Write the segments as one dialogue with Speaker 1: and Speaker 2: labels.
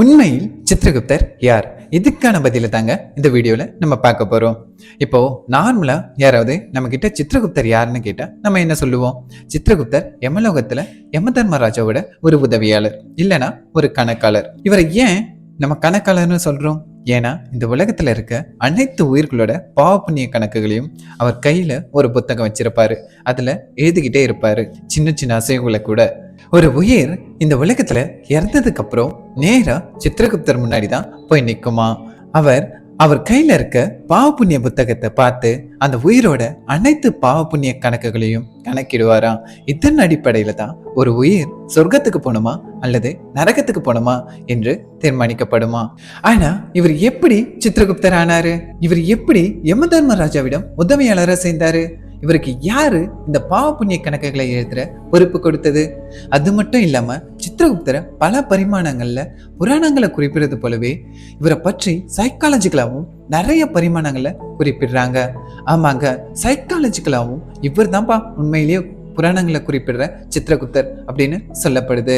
Speaker 1: உண்மையில் சித்திரகுப்தர் யார்? இதுக்கான பதில தாங்க இந்த வீடியோவில் நம்ம பார்க்க போகிறோம் இப்போ நார்மலாக யாராவது நம்ம கிட்ட சித்திரகுப்தர் யாருன்னு கேட்டால் நம்ம என்ன சொல்லுவோம்? சித்திரகுப்தர் யமலோகத்தில் யம தர்மராஜாவோட ஒரு உதவியாளர் இல்லைனா ஒரு கணக்காளர். இவரை ஏன் நம்ம கணக்காளர்னு சொல்கிறோம் ஏன்னா இந்த உலகத்தில் இருக்க அனைத்து உயிர்களோட பாவ புண்ணிய கணக்குகளையும் அவர் கையில் ஒரு புத்தகம் வச்சிருப்பாரு. அதில் எழுதிக்கிட்டே இருப்பாரு. சின்ன சின்ன அசைவுகளை கூட. ஒரு உயிர் இந்த உலகத்துல இறந்ததுக்கு அப்புறம் நேரா சித்திரகுப்தர் முன்னாடி தான் போய் நிற்குமா அவர் அவர் கையில இருக்க பாவ புண்ணிய புத்தகத்தை பார்த்து அந்த உயிரோட அனைத்து பாவ புண்ணிய கணக்குகளையும் கணக்கிடுவாராம். இதன் அடிப்படையில தான் ஒரு உயிர் சொர்க்கத்துக்கு போகணுமா அல்லது நரகத்துக்கு போகணுமா என்று தீர்மானிக்கப்படுமா? ஆனா இவர் எப்படி சித்திரகுப்தர் ஆனாரு? இவர் எப்படி யம தர்மராஜாவிடம் உதவியாளராக சேர்ந்தாரு? இவருக்கு யாரு இந்த பாவ புண்ணிய கணக்குகளை எழுதுற பொறுப்பு கொடுத்தது? அது மட்டும் இல்லாம சித்திரகுப்தரை பல பரிமாணங்கள்ல புராணங்களை குறிப்பிடுறது போலவே இவரை பற்றி சைக்காலஜிக்கலாகவும் நிறைய பரிமாணங்களை குறிப்பிடுறாங்க. ஆமாங்க சைக்காலஜிக்கலாகவும் இவர் தான்ப்பா உண்மையிலேயே புராணங்களை குறிப்பிடுற சித்திரகுப்தர் அப்படின்னு சொல்லப்படுது.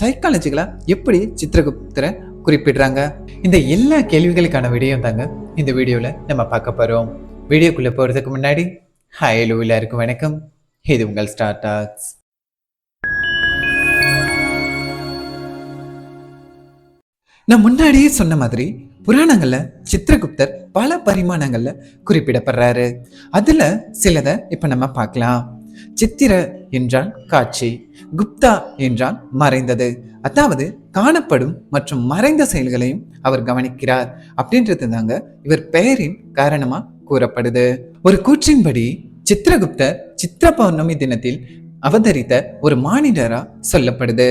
Speaker 1: சைக்காலஜிக்கலா எப்படி சித்திரகுப்தரை குறிப்பிடுறாங்க? இந்த எல்லா கேள்விகளுக்கான விடையும் தாங்க இந்த வீடியோவில் நம்ம பார்க்க போகிறோம் வீடியோக்குள்ளே போகிறதுக்கு முன்னாடி ஹாய் ஹலோ எல்லாருக்கும் வணக்கம். இது உங்கள் ஸ்டார் டாக்ஸ். நான் முன்னாடியே சொன்ன மாதிரி புராணங்களில் சித்திரகுப்தர் பல பரிமாணங்களில் குறிப்பிடப்படுறாரு. அதில் சிலதை இப்போ நம்ம பார்க்கலாம். சித்திர என்றால் காட்சி குப்தா என்றால் மறைந்தது. அதாவது காணப்படும் மற்றும் மறைந்த செயல்களையும் அவர் கவனிக்கிறார். அப்படின்றது தாங்க இவர் பெயரின் காரணமாக கூறப்படுது. ஒரு கூற்றின்படி சித்திரகுப்தர் சித்திர பௌர்ணமி தினத்தில் அவதரித்த ஒரு மானிடரா சொல்லப்படுது.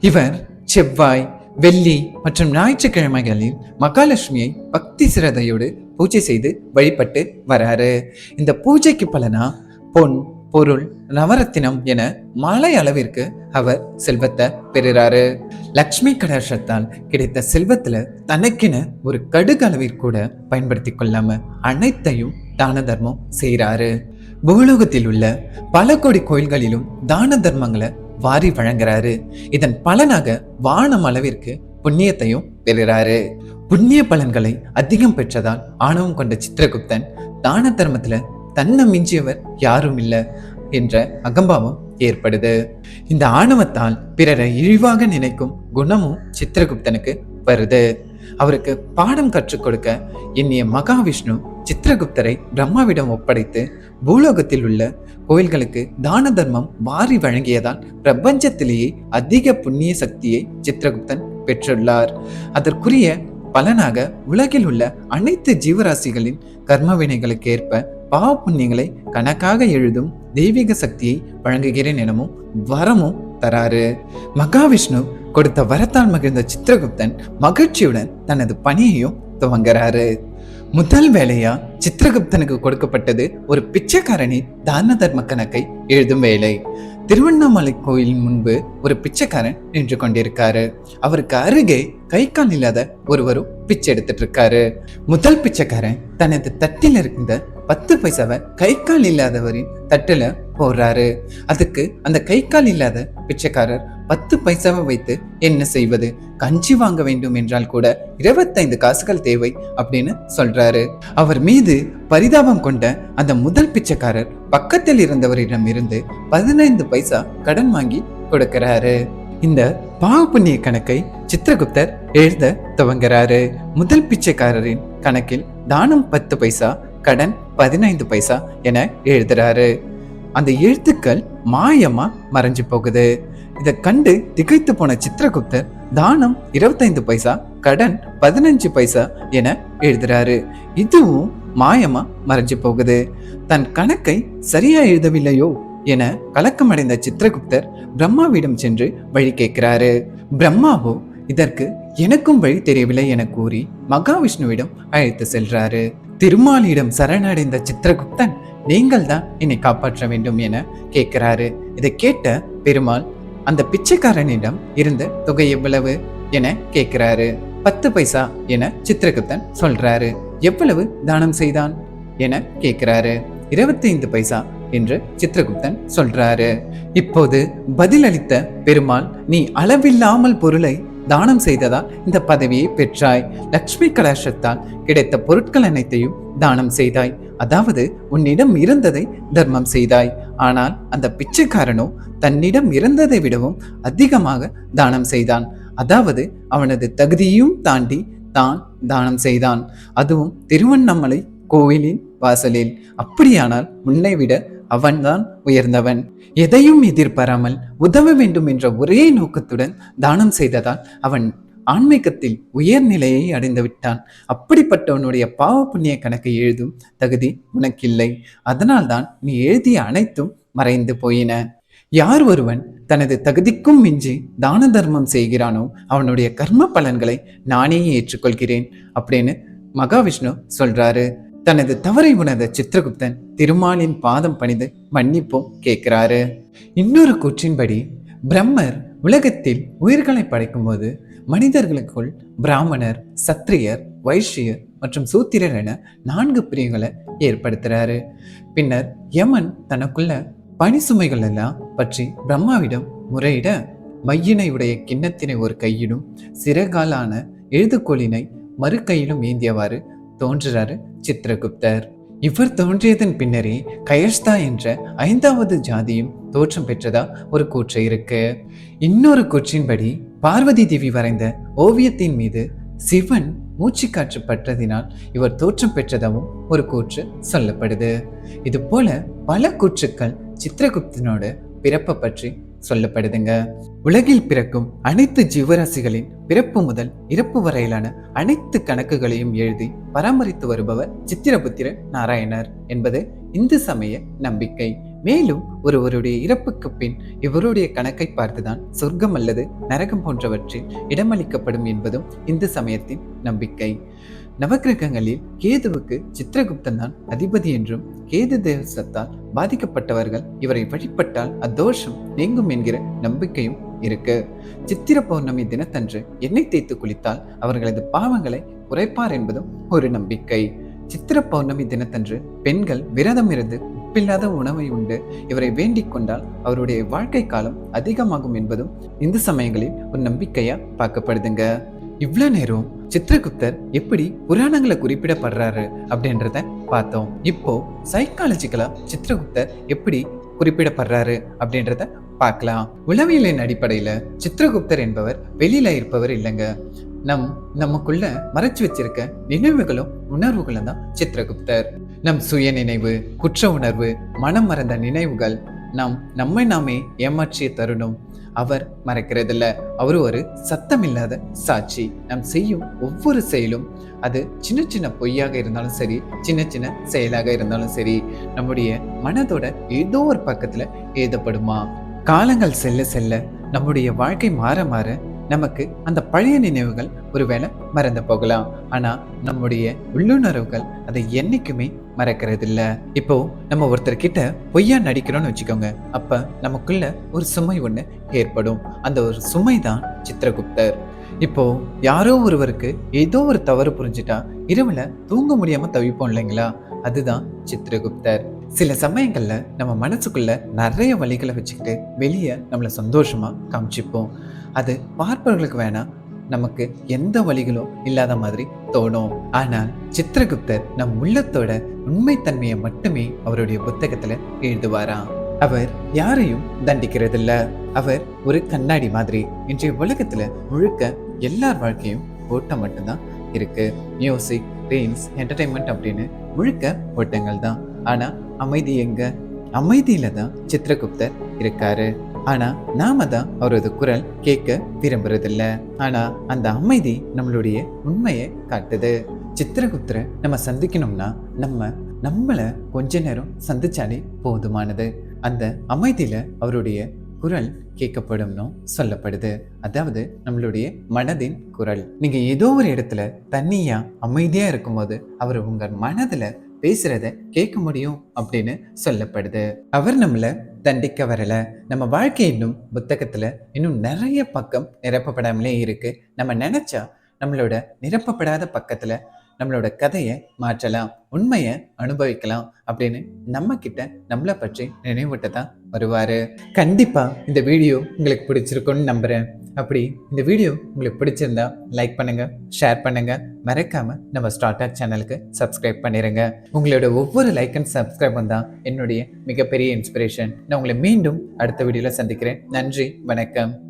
Speaker 1: இவர் செவ்வாய் வெள்ளி மற்றும் ஞாயிற்றுக்கிழமைகளில் மகாலட்சுமியை பக்தி சிரதையோடு பூஜை செய்து வழிபட்டு வராரு. இந்த பூஜைக்கு பலனா பொன் பொருள் நவரத்தினம் என மாலை அளவிற்கு அவர் செல்வத்தை பெறுறாரு. லக்ஷ்மி கடாட்சத்தால் கிடைத்த செல்வத்தில் தனக்கென ஒரு கடுகு கூட பயன்படுத்தி கொள்ளாம அனைத்தையும் தான தர்மம் செய்கிறாரு பூலோகத்தில் உள்ள பல கோடி கோயில்களிலும் தான தர்மங்களை வாரி வழங்குறாரு. இதன் பலனாக வானம் அளவிற்கு புண்ணியத்தையும் பெறுறாரு. புண்ணிய பலன்களை அதிகம் பெற்றதால் ஆணவம் கொண்ட சித்திரகுப்தன் தான தர்மத்துல தன்னை மிஞ்சியவர் யாரும் இல்லை என்ற அகம்பாவம் ஏற்படுது. இந்த ஆணவத்தால் பிறரை இழிவாக நினைக்கும் குணமும் சித்திரகுப்தனுக்கு வருது. அவருக்கு பாடம் கற்றுக் கொடுக்க எண்ணிய மகாவிஷ்ணு சித்திரகுப்தரை பிரம்மாவிடம் ஒப்படைத்து பூலோகத்தில் உள்ள கோயில்களுக்கு தான தர்மம் வாரி வழங்கியதால் பிரபஞ்சத்திலேயே அதிக புண்ணிய சக்தியை சித்திரகுப்தன் பெற்றுள்ளார். அதற்குரிய பலனாக உலகில் உள்ள அனைத்து ஜீவராசிகளின் கர்மவினைகளுக்கு ஏற்ப பாவ புண்ணியங்களை கணக்காக எழுதும் தெய்வீக சக்தியை வழங்குகிறேன் எனவும் வரமும் தராரு மகாவிஷ்ணு கொடுத்த வரத்தால் மகிழ்ந்த சித்திரகுப்தன் மகிழ்ச்சியுடன் தனது பணியையும் துவங்குறாரு. முதல் வேலையா சித்திரகுப்தனுக்கு கொடுக்கப்பட்டது ஒரு பிச்சைக்காரனி தான தர்ம கணக்கை எழுதும் வேலை. திருவண்ணாமலை கோயிலின் முன்பு ஒரு பிச்சைக்காரன் நின்று கொண்டிருக்காரு. அவருக்கு அருகே கை கால் இல்லாத ஒருவரும் பிச்சை எடுத்துட்டு இருக்காரு. முதல் பிச்சைக்காரன் தனது தட்டில் இருந்த பத்து பைசாவை கை கால் இல்லாதவரின் தட்டுல போடுறாரு. அதுக்கு அந்த கை கால் இல்லாத பிச்சைக்காரர் பத்து பைசாவை வைத்து என்ன செய்வது? கஞ்சி வாங்க வேண்டும் என்றால் கூட இருபத்தைந்து காசுகள் தேவை அப்படின்னு சொல்றாரு. அவர் மீது பரிதாபம் கொண்ட அந்த முதல் பிச்சைக்காரர் பக்கத்தில் இருந்தவரிடம் இருந்து பதினைந்து பைசா கடன் வாங்கி கொடுக்கிறாரு. இந்த பாவ புண்ணிய கணக்கை சித்திரகுப்தர் எழுத துவங்குறாரு. முதல் பிச்சைக்காரரின் கணக்கில் தானம் பத்து பைசா கடன் பதினைந்து பைசா என எழுதுறாரு. அந்த எழுத்துக்கள் மாயமா மறைஞ்சு போகுது. இதை கண்டு திகைத்து போன சித்திரகுப்தர் தானம் இருபத்தைந்து பைசா கடன் பதினஞ்சு பைசா என எழுதுறாரு. இதுவும் மாயமா மறைஞ்சு போகுது. தன் கணக்கை சரியா எழுதவில்லையோ என கலக்கமடைந்த சித்திரகுப்தர் பிரம்மாவிடம் சென்று வழி கேட்கிறாரு. பிரம்மாவோ இதற்கு எனக்கும் வழி தெரியவில்லை என கூறி மகாவிஷ்ணுவிடம் அழைத்து செல்றாரு. திருமாலிடம் சரணடைந்த சித்திரகுப்தன் நீங்கள் தான் என்னை காப்பாற்ற வேண்டும் என கேட்கிறாரு. இதை கேட்ட பெருமாள் அந்த பிச்சைக்காரனிடம் இருந்த தொகை எவ்வளவு? என கேட்கிறாரு. பத்து பைசா என சித்திரகுப்தன் சொல்றாரு. எவ்வளவு தானம் செய்தான்? என கேட்கிறாரு. இருபத்தைந்து பைசா என்று சித்திரகுப்தன் சொல்றாரு. இப்போது பதிலளித்த பெருமாள் நீ அளவில்லாமல் பொருளை தானம் செய்ததால் இந்த பதவியை பெற்றாய். லக்ஷ்மி கலாஷத்தால் கிடைத்த பொருட்கள் அனைத்தையும் தானம் செய்தாய். அதாவது உன்னிடம் இருந்ததை தர்மம் செய்தாய். ஆனால் அந்த பிச்சைக்காரனோ தன்னிடம் இருந்ததை விடவும் அதிகமாக தானம் செய்தான். அதாவது அவனது தகுதியும் தாண்டி தான் தானம் செய்தான். அதுவும் திருவண்ணாமலை கோவிலின் வாசலில். அப்படியானால் உன்னை விட அவன்தான் உயர்ந்தவன். எதையும் எதிர்பாராமல் உதவ வேண்டும் என்ற ஒரே நோக்கத்துடன் தானம் செய்ததால் அவன் ஆன்மீகத்தில் உயர்நிலையை அடைந்து விட்டான். அப்படிப்பட்டவனுடைய பாவ புண்ணிய கணக்கை எழுதும் தகுதி உனக்கில்லை. அதனால்தான் நீ எழுதிய அனைத்தும் மறைந்து போயின. யார் ஒருவன் தனது தகுதிக்கும் மிஞ்சி தான தர்மம் செய்கிறானோ அவனுடைய கர்ம பலன்களை நானே ஏற்றுக்கொள்கிறேன் அப்படின்னு மகாவிஷ்ணு சொல்றாரு. தனது தவறை உணர்ந்த சித்திரகுப்தன் திருமாலின் பாதம் பணிந்து மன்னிப்பும் கேட்கிறாரு. இன்னொரு கூற்றின்படி பிரம்மர் உலகத்தில் உயிர்களை படைக்கும்போது மனிதர்களுக்குள் பிராமணர் சத்திரியர் வைஷ்யர் மற்றும் சூத்திரர் என நான்கு பிரிவுகளை ஏற்படுத்துறாரு. பின்னர் யமன் தனக்குள்ள பணி சுமைகள் எல்லாம் பற்றி பிரம்மாவிடம் முறையிட மையினை உடைய கிண்ணத்தினை ஒரு கையிலும் சிறகாலான எழுதுகோளினை மறு கையிலும் ஏந்தியவாறு தோன்றுறாரு சித்திரகுப்தர். இவர் தோன்றியதன் பின்னரே கயஸ்தா என்ற ஐந்தாவது ஜாதியும் தோற்றம் பெற்றதா ஒரு கூற்று இருக்கு. இன்னொரு கூற்றின்படி பார்வதி தேவி வரைந்த ஓவியத்தின் மீது சிவன் மூச்சு காற்று பற்றதினால் இவர் தோற்றம் பெற்றதாகவும் ஒரு கூற்று சொல்லப்படுது. இது போல பல கூற்றுக்கள் சித்திரகுப்தனோட பிறப்பை பற்றி சொல்லப்படுதுங்க. உலகில் பிறக்கும் அனைத்து ஜீவராசிகளின் பிறப்பு முதல் இறப்பு வரையிலான அனைத்து கணக்குகளையும் எழுதி பராமரித்து வருபவர் சித்திரபுத்திர நாராயணர் என்பது இந்து சமய நம்பிக்கை. மேலும் ஒருவருடைய இறப்புக்கு பின் இவருடைய கணக்கை பார்த்துதான் சொர்க்கம் அல்லது நரகம் போன்றவற்றில் இடமளிக்கப்படும் என்பதும் இந்து சமயத்தின் நம்பிக்கை. நவக்கிரகங்களில் கேதுவுக்கு சித்திரகுப்தன் தான் அதிபதி என்றும் கேது தேசத்தால் பாதிக்கப்பட்டவர்கள் இவரை வழிபட்டால் அத்தோஷம் நீங்கும் என்கிற நம்பிக்கையும் இருக்கு. சித்திர பௌர்ணமி தினத்தன்று எண்ணெய் தேய்த்து குளித்தால் அவர்களது பாவங்களை குறைப்பார் என்பதும் ஒரு நம்பிக்கை. சித்திர பௌர்ணமி தினத்தன்று பெண்கள் விரதம் இருந்து உப்பில்லாத உணவை உண்டு. இவரை வேண்டிக் கொண்டால் அவருடைய வாழ்க்கை காலம் அதிகமாகும் என்பதும் இந்து சமயங்களில் ஒரு நம்பிக்கையா பார்க்கப்படுதுங்க. இவ்வளோ நேரம் சித்திரகுப்தர் எப்படி புராணங்களை குறிப்பிடப்படுறாரு அப்படின்றத பார்த்தோம். இப்போ சைக்காலஜிக்கலா சித்திரகுப்தர் எப்படி குறிப்பிடப்படுறாரு அப்படின்றத பார்க்கலாம். உளவியலின் அடிப்படையில சித்திரகுப்தர் என்பவர் வெளியில இருப்பவர் இல்லைங்க. நம் நமக்குள்ள மறைச்சு வச்சிருக்க நினைவுகளும் உணர்வுகளும் தான் சித்திரகுப்தர். நம் சுய நினைவு குற்ற உணர்வு மனம் மறந்த நினைவுகள் நாம் நம்மை நாமே ஏமாற்றிய தருணம். அவர் மறக்கிறதில்ல. அவர் ஒரு சத்தமில்லாத சாட்சி. நாம் செய்யும் ஒவ்வொரு செயலும் அது சின்ன சின்ன பொய்யாக இருந்தாலும் சரி சின்ன சின்ன செயலாக இருந்தாலும் சரி நம்முடைய மனதோட ஏதோ ஒரு பக்கத்துல எழுதப்படுமா காலங்கள் செல்ல செல்ல நம்முடைய வாழ்க்கை மாற மாற நமக்கு அந்த பழைய நினைவுகள் ஒருவேளை மறந்து போகலாம். ஆனா நம்முடைய உள்ளுணர்வுகள் அதை என்னைக்குமே மறக்கிறது இல்ல இப்போ நம்ம ஒருத்தர் கிட்ட பொய்யா நடிக்கிறோம்னு வச்சுக்கோங்க. அப்ப நமக்குள்ள ஒரு சுமை ஒண்ணு ஏற்படும். அந்த ஒரு சுமை தான் சித்திரகுப்தர். இப்போ யாரோ ஒருவருக்கு ஏதோ ஒரு தவறு புரிஞ்சுட்டா இரவுல தூங்க முடியாம தவிப்போம் இல்லைங்களா? அதுதான் சித்திரகுப்தர். சில சமயங்கள்ல நம்ம மனசுக்குள்ள நிறைய வழிகளை வச்சுக்கிட்டு வெளியே நம்மளை சந்தோஷமா காமிச்சிப்போம். அது பார்ப்பவர்களுக்கு வேணாம் நமக்கு எந்த வழிகளும் இல்லாத மாதிரி தோணும். ஆனால் சித்திரகுப்தர் நம் உள்ளத்தோட உண்மைத்தன்மையை மட்டுமே அவருடைய புத்தகத்துல எழுதுவாராம். அவர் யாரையும் தண்டிக்கிறதில்ல. அவர் ஒரு கண்ணாடி மாதிரி. இன்றைய உலகத்துல முழுக்க எல்லார் வாழ்க்கையும் ஓட்டம் மட்டும்தான் இருக்கு. மியூசிக் ரீல்ஸ் என்டர்டைன்மெண்ட் அப்படின்னு முழுக்க ஓட்டங்கள் தான். ஆனா அமைதி எங்க? அமைதியில தான் சித்திரகுப்தர் இருக்காரு. ஆனா நாம தான் அவரது குரல் கேட்க விரும்புறதில்ல. ஆனா அந்த அமைதி நம்மளுடைய உண்மையை காட்டுது. சித்திரகுப்தரை நம்ம சந்திக்கணும்னா நம்ம நம்மளை கொஞ்ச நேரம் சந்திச்சாலே போதுமானது. அந்த அமைதியில அவருடைய குரல் கேட்கப்படும்னு சொல்லப்படுது. அதாவது நம்மளுடைய மனதின் குரல். நீங்க ஏதோ ஒரு இடத்துல தனியா அமைதியா இருக்கும்போது அவர் உங்க மனதுல பேசுறத கேட்க முடியும் அப்படின்னு சொல்லப்படுது. அவர் நம்மள தண்டிக்க வரல. நம்ம வாழ்க்கை இன்னும் புத்தகத்துல இன்னும் நிறைய பக்கம் நிரப்பப்படாமலே இருக்கு. நம்ம நினைச்சா நம்மளோட நிரப்பப்படாத பக்கத்துல நம்மளோட கதையை மாற்றலாம் உண்மையை அனுபவிக்கலாம் அப்படின்னு நம்ம கிட்ட நம்மளை பற்றி நினைவூட்ட தான் வருவாரு. கண்டிப்பா இந்த வீடியோ உங்களுக்கு பிடிச்சிருக்கும்னு நம்புறேன். அப்படி இந்த வீடியோ உங்களுக்கு பிடிச்சிருந்தா லைக் பண்ணுங்க ஷேர் பண்ணுங்க. மறக்காம நம்ம ஸ்டார்ட் சேனலுக்கு சப்ஸ்கிரைப் பண்ணிருங்க. உங்களோட ஒவ்வொரு லைக் அண்ட் சப்ஸ்கிரைபும் தான் என்னுடைய மிகப்பெரிய இன்ஸ்பிரேஷன் நான் உங்களை மீண்டும் அடுத்த வீடியோவில் சந்திக்கிறேன். நன்றி வணக்கம்.